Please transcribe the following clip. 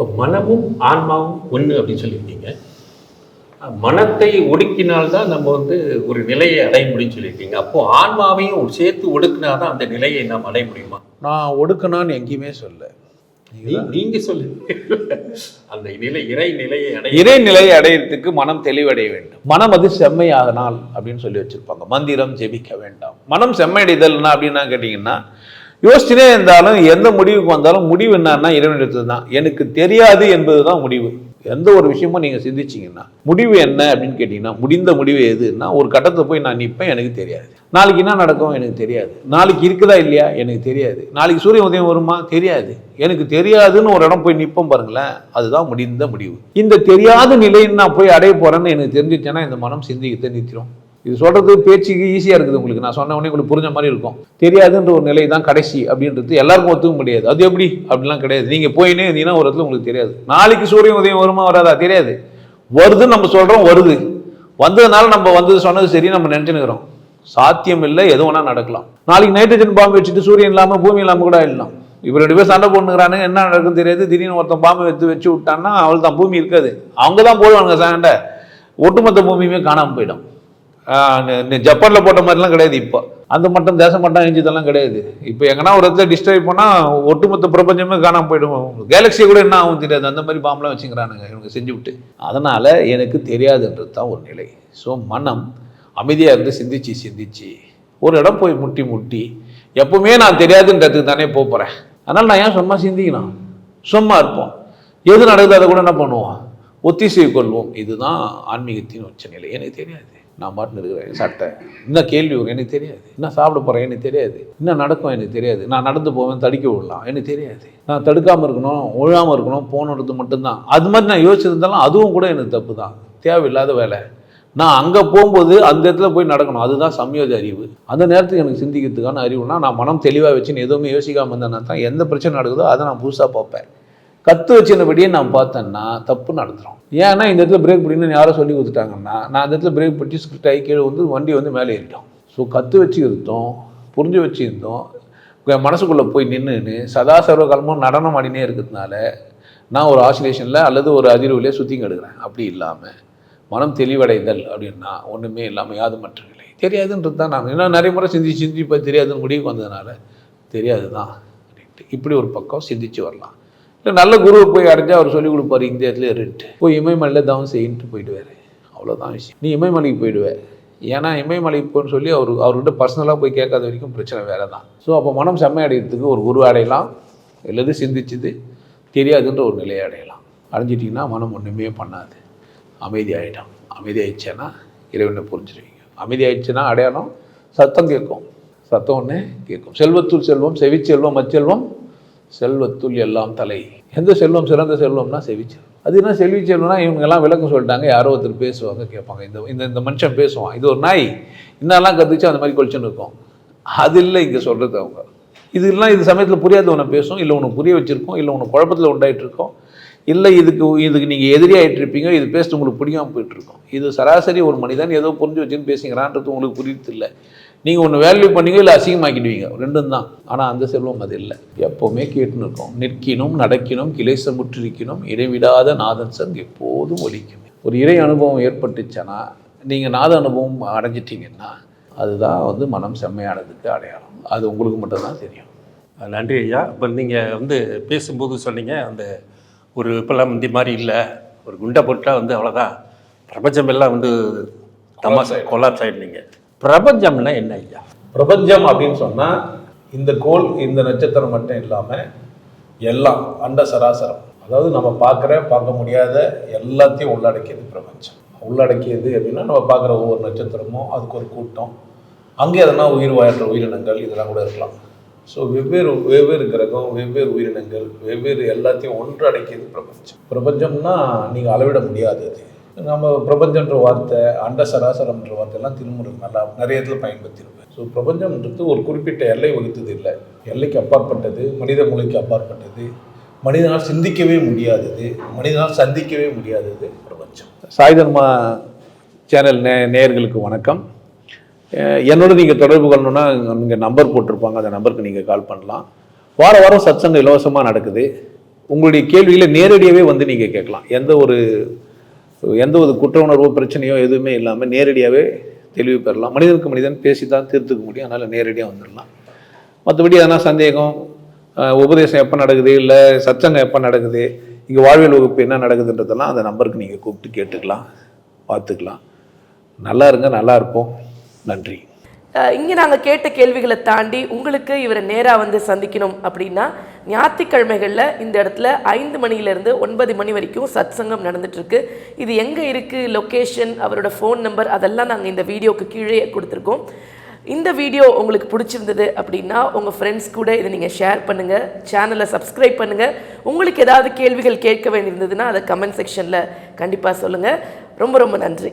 இப்போ மனமும் ஆன்மாவும் ஒன்று அப்படின்னு சொல்லியிருக்கீங்க. மனத்தை ஒடுக்கினால்தான் நம்ம வந்து ஒரு நிலையை அடைய முடியும்னு சொல்லியிருக்கீங்க. அப்போ ஆன்மாவையும் சேர்த்து ஒடுக்கினாதான் அந்த நிலையை நாம் அடைய முடியுமா? நான் ஒடுக்கணும்னு எங்கேயுமே சொல்ல நீங்க சொல்லுங்க அந்த நிலை இறை நிலையை அடைய இறைநிலையை அடையிறதுக்கு மனம் தெளிவடைய வேண்டும். மனம் அது செம்மையாகனால் அப்படின்னு சொல்லி வச்சிருப்பாங்க. மந்திரம் ஜெபிக்க வேண்டாம். மனம் செம்மையடைதல்னா அப்படின்னா கேட்டிங்கன்னா யோசிச்சுனே இருந்தாலும் எந்த முடிவுக்கு வந்தாலும் முடிவு என்னன்னா இறைவனிடத்து தான் எனக்கு தெரியாது என்பது தான் முடிவு. எந்த ஒரு விஷயமும் நீங்கள் சிந்திச்சிங்கன்னா முடிவு என்ன அப்படின்னு கேட்டிங்கன்னா முடிந்த முடிவு எதுன்னா ஒரு கட்டத்தில் போய் நான் நிற்பேன் எனக்கு தெரியாது. நாளைக்கு என்ன நடக்கும்? எனக்கு தெரியாது. நாளைக்கு இருக்குதா இல்லையா? எனக்கு தெரியாது. நாளைக்கு சூரிய உதயம் வருமா? தெரியாது. எனக்கு தெரியாதுன்னு ஒரு இடம் போய் நிற்போம் பாருங்களேன் அதுதான் முடிந்த முடிவு. இந்த தெரியாத நிலைன்னு நான் போய் அடைய போகிறேன்னு எனக்கு தெரிஞ்சிச்சேன்னா இந்த மனம் சிந்திக்கத்தை நிறுத்திடும் இது சொல்றது பேச்சுக்கு ஈஸியா இருக்குது உங்களுக்கு. நான் சொன்ன உடனே உங்களுக்கு புரிஞ்ச மாதிரி இருக்கும். தெரியாதுன்ற ஒரு நிலை தான் கடைசி அப்படின்றது எல்லாருக்கும் ஒத்துக்க முடியாது. அது எப்படி? அப்படிலாம் கிடையாது. நீங்க போயினே இருந்தீங்கன்னா ஒரு இடத்துல உங்களுக்கு தெரியாது. நாளைக்கு சூரியன் உதயம் வருமா வராதா? தெரியாது. வருதுன்னு நம்ம சொல்றோம் வருது. வந்ததுனால நம்ம வந்தது சொன்னது சரி நம்ம நினைச்சுனுக்கிறோம் சாத்தியம் இல்லை எது வேணால் நடக்கலாம். நாளைக்கு நைட்ரஜன் பாம்பு வச்சுட்டு சூரியன் இல்லாமல் பூமி இல்லாமல் கூட ஆயிடலாம். இப்போ ரெண்டு பேர் சண்டை போட்டுக்கிறானுங்க என்ன நடக்குன்னு தெரியாது. திடீர்னு ஒருத்தன் பாம்பு எடுத்து வச்சு விட்டான்னா அவள் தான் பூமி இருக்காது. அவங்க தான் போடுவானுங்க சண்டை. ஒட்டுமொத்த பூமியுமே காணாமல் போயிடும். ஜப்பானில் போட்ட மாதிரிலாம் கிடையாது இப்போ. அந்த மட்டம் தேசம் மட்டம் அழிஞ்சதெல்லாம் கிடையாது. இப்போ எங்கன்னா ஒரு இடத்துல டிஸ்டர்ப் பண்ணால் ஒட்டுமொத்த பிரபஞ்சமே காணாமல் போயிடும்? கேலக்ஸி கூட என்ன ஆகும் தெரியாது. அந்த மாதிரி பாம்பெலாம் வச்சுக்கிறானுங்க. இவங்க செஞ்சு விட்டு. அதனால் எனக்கு தெரியாதுன்றது தான் ஒரு நிலை. ஸோ மனம் அமைதியாக இருந்து சிந்திச்சு சிந்திச்சு ஒரு இடம் போய் முட்டி முட்டி எப்பவுமே நான் தெரியாதுன்றதுக்கு தானே போகிறேன் அதனால் நான் ஏன் சும்மா சிந்திக்கணும்? சும்மா இருப்போம். எது நடக்குது அதை கூட என்ன பண்ணுவோம்? ஒத்திசை கொள்வோம். இதுதான் ஆன்மீகத்தின் உச்ச நிலை எனக்கு தெரியாது. நான் பாட்டுன்னு இருக்கிறேன் சட்டை. என்ன கேள்வி வரும் எனக்கு தெரியாது. என்ன சாப்பிட போகிறேன் எனக்கு தெரியாது. என்ன நடக்கும் எனக்கு தெரியாது. நான் நடந்து போவேன் தடுக்க விடலாம் எனக்கு தெரியாது. நான் தடுக்காமல் இருக்கணும் ஒழாமல் இருக்கணும் போகணுன்றது மட்டும்தான். அது மாதிரி நான் யோசிச்சிருந்தாலும் அதுவும் கூட எனக்கு தப்பு தான் தேவையில்லாத வேலை. நான் அங்கே போகும்போது அந்த இடத்துல போய் நடக்கணும். அதுதான் சம்யோஜ அறிவு. அந்த நேரத்துக்கு எனக்கு சிந்திக்கிறதுக்கான அறிவுனா நான் மனம் தெளிவாக வச்சுன்னு எதுவுமே யோசிக்காமல் இருந்தேன்னா தான் எந்த பிரச்சனை நடக்குதோ அதை நான் புதுசாக பார்ப்பேன். கற்று வச்சினபடியே நான் பார்த்தேன்னா தப்பு நடந்துடும் ஏன்னா இந்த இடத்துல பிரேக் பிடிக்கணும்னு யாரோ சொல்லி கொடுத்துட்டாங்கன்னா நான் அந்த இடத்துல பிரேக் பிடிச்சி ஸ்கிரிப்ட் ஆகி கீழே வந்து வண்டி வந்து மேலே ஏறிட்டோம் ஸோ கற்று வச்சு இருந்தோம் புரிஞ்சு வச்சுருந்தோம் என் மனசுக்குள்ளே போய் நின்றுன்னு சதா சர்வ காலமும் நடனம் ஆடினே இருக்கிறதுனால நான் ஒரு ஆசிலேஷனில் அல்லது ஒரு அதிர்வுலேயே சுற்றிங்க எடுக்கிறேன் அப்படி இல்லாமல் மனம் தெளிவடைதல் அப்படின்னா ஒன்றுமே இல்லாமல் யாதுமற்ற நிலை தெரியாதுன்றது தான் நான். இன்னும் நிறைய முறை சிந்திச்சு சிந்தி இப்போ தெரியாதுன்னு முடிவுக்கு வந்ததுனால தெரியாது தான் அப்படின்ட்டு. இப்படி ஒரு பக்கம் சிந்திச்சு வரலாம். இல்லை நல்ல குருவை போய் அடைஞ்சு அவர் சொல்லிக் கொடுப்பாரு இந்தியாத்துலேயே இருட்டு போய் இமயமலையில் தவம் செய்யின்ட்டு போயிடுவார். அவ்வளோதான் விஷயம். நீ இமயமலைக்கு போயிடுவே. ஏன்னா இமயமலைக்கு போன்னு சொல்லி அவர் அவர்கிட்ட பர்சனலாக போய் கேட்காத வரைக்கும் பிரச்சனை வேறு தான் ஸோ அப்போ மனம் செம்மை அடைகிறதுக்கு ஒரு குரு அடையலாம். இல்லது சிந்திச்சுது தெரியாதுன்ற ஒரு நிலையை அடையலாம். அடைஞ்சிட்டிங்கன்னா மனம் ஒன்றுமே பண்ணாது. அமைதியாகிடும் அமைதியாகிடுச்சேன்னா இறைவனை புரிஞ்சிருவீங்க. அமைதியாகிடுச்சுன்னா அடையாளம் சத்தம் கேட்கும். சத்தம் ஒன்று கேட்கும். செல்வத்துள் செல்வம் செவிச்செல்வம் அச்செல்வம் செல்வத்துள் எல்லாம் தலை. எந்த செல்வம் சிறந்த செல்வம்னா செவிச்செல்வம் அது என்ன செல்வி செல்வம்னா இவங்கெல்லாம் விளக்கம் சொல்லிட்டாங்க யாரோ ஒருத்தர் பேசுவாங்க கேட்பாங்க. இந்த இந்த இந்த மனுஷன் பேசுவான். இது ஒரு நாய். இன்னெல்லாம் கற்றுச்சு அந்த மாதிரி கொலிச்சுன்னு இருக்கும். அது இல்லை இங்கே சொல்கிறது அவங்க. இதெல்லாம் இது சமயத்தில் புரியாதவனை பேசும் இல்லை உனக்கு புரிய வச்சுருக்கோம். இல்லை உனக்கு குழப்பத்தில் உண்டாயிட்டு இருக்கோம். இல்லை இதுக்கு இதுக்கு நீங்கள் எதிரியாகிட்டு இருப்பீங்க. இது பேசிட்டு உங்களுக்கு புரியாமல் போயிட்டுருக்கோம் இது சராசரி ஒரு மனிதன் ஏதோ புரிஞ்சு வச்சுன்னு பேசுகிறான்றது உங்களுக்கு புரியுது இல்லை. நீங்கள் ஒன்று வேல்யூ பண்ணீங்க இல்லை அசிங்கமாக்கிடுவீங்க? ரெண்டும் தான் ஆனால் அந்த செல்வம் அது இல்லை. எப்போவுமே கேட்டுன்னு இருக்கோம். நிற்கினும் நடக்கினும் கிளேசம் முற்றிருக்கணும் இடைவிடாத நாதன் சங் எப்போதும் ஒலிக்கும். ஒரு இறை அனுபவம் ஏற்பட்டுச்சுன்னா நீங்கள் நாத அனுபவம் அடைஞ்சிட்டிங்கன்னா அதுதான் வந்து மனம் செம்மையானதுக்கு அடையாளம். அது உங்களுக்கு மட்டும்தான் தெரியும். நன்றி ஐயா. இப்போ நீங்கள் வந்து பேசும்போது சொன்னீங்க அந்த ஒரு இப்போல்லாம் முந்தி மாதிரி இல்லை. ஒரு குண்டை போட்டால் வந்து அவ்வளோதான் பிரபஞ்சம் எல்லாம் வந்து தமாசா கொலாப்ஸ் ஆகிடுனீங்க பிரபஞ்சம்னா என்ன ஐயா? பிரபஞ்சம் அப்படின்னு சொன்னால் இந்த கோள் இந்த நட்சத்திரம் மட்டும் இல்லாமல் எல்லாம் அண்ட சராசரம். அதாவது நம்ம பார்க்குற பார்க்க முடியாத எல்லாத்தையும் உள்ளடக்கியது பிரபஞ்சம். உள்ளடக்கியது அப்படின்னா நம்ம பார்க்குற ஒவ்வொரு நட்சத்திரமும் அதுக்கு ஒரு கூட்டம். அங்கே எதனா உயிர் வாழ்கிற உயிரினங்கள் இதெல்லாம் கூட இருக்கலாம். ஸோ வெவ்வேறு வெவ்வேறு கிரகம் வெவ்வேறு உயிரினங்கள் வெவ்வேறு எல்லாத்தையும் ஒன்று அடக்கியது பிரபஞ்சம். பிரபஞ்சம்னா நீங்கள் அளவிட முடியாது அது. நம்ம பிரபஞ்சன்ற வார்த்தை அண்ட சராசரம்ன்ற வார்த்தையெல்லாம் திருமுறை நல்லா நிறைய இடத்துல பயன்படுத்தியிருப்பேன். ஸோ பிரபஞ்சம்ன்றது ஒரு குறிப்பிட்ட எல்லை வகுத்தது இல்லை. எல்லைக்கு அப்பாற்பட்டது மனித மூளைக்கு அப்பாற்பட்டது மனிதனால் சிந்திக்கவே முடியாதது மனிதனால் சந்திக்கவே முடியாதது பிரபஞ்சம். சாய்தர்மா சேனல் நே நேயர்களுக்கு வணக்கம். என்னோட நீங்கள் தொடர்பு கொள்ளணும்னா இங்கே நம்பர் போட்டிருப்பாங்க. அந்த நம்பருக்கு நீங்கள் கால் பண்ணலாம். வார வாரம் சத்சங்கம் இலவசமாக நடக்குது. உங்களுடைய கேள்விகளை நேரடியாகவே வந்து நீங்கள் கேட்கலாம். எந்த ஒரு எந்த ஒரு குற்ற உணர்வோ பிரச்சனையோ எதுவுமே இல்லாமல் நேரடியாகவே தெளிவு பெறலாம். மனிதனுக்கு மனிதன் பேசி தான் தீர்த்துக்க முடியும். அதனால் நேரடியாக வந்துடலாம் மற்றபடி அதனால் சந்தேகம் உபதேசம் எப்போ நடக்குது இல்லை சச்சங்கம் எப்போ நடக்குது இங்கே வாழ்வியல் வகுப்பு என்ன நடக்குதுன்றதெல்லாம் அந்த நம்பருக்கு நீங்கள் கூப்பிட்டு கேட்டுக்கலாம் பார்த்துக்கலாம். நல்லா இருங்க நல்லா இருப்போம். நன்றி. இங்கே நாங்கள் கேட்ட கேள்விகளை தாண்டி உங்களுக்கு இவரை நேராக வந்து சந்திக்கணும் அப்படின்னா ஞாயிற்றுக்கிழமைகளில் இந்த இடத்துல ஐந்து மணியிலேருந்து ஒன்பது மணி வரைக்கும் சத்சங்கம் சங்கம் இருக்கு இது எங்கே இருக்குது லொக்கேஷன் அவரோட ஃபோன் நம்பர் அதெல்லாம் நாங்கள் இந்த வீடியோக்கு கீழே கொடுத்துருக்கோம். இந்த வீடியோ உங்களுக்கு பிடிச்சிருந்தது அப்படின்னா உங்கள் ஃப்ரெண்ட்ஸ் கூட இதை நீங்கள் ஷேர் பண்ணுங்கள் சேனலை சப்ஸ்கிரைப் பண்ணுங்கள் உங்களுக்கு ஏதாவது கேள்விகள் கேட்க வேண்டியிருந்ததுன்னா அதை கமெண்ட் செக்ஷனில் கண்டிப்பாக சொல்லுங்கள் ரொம்ப ரொம்ப நன்றி.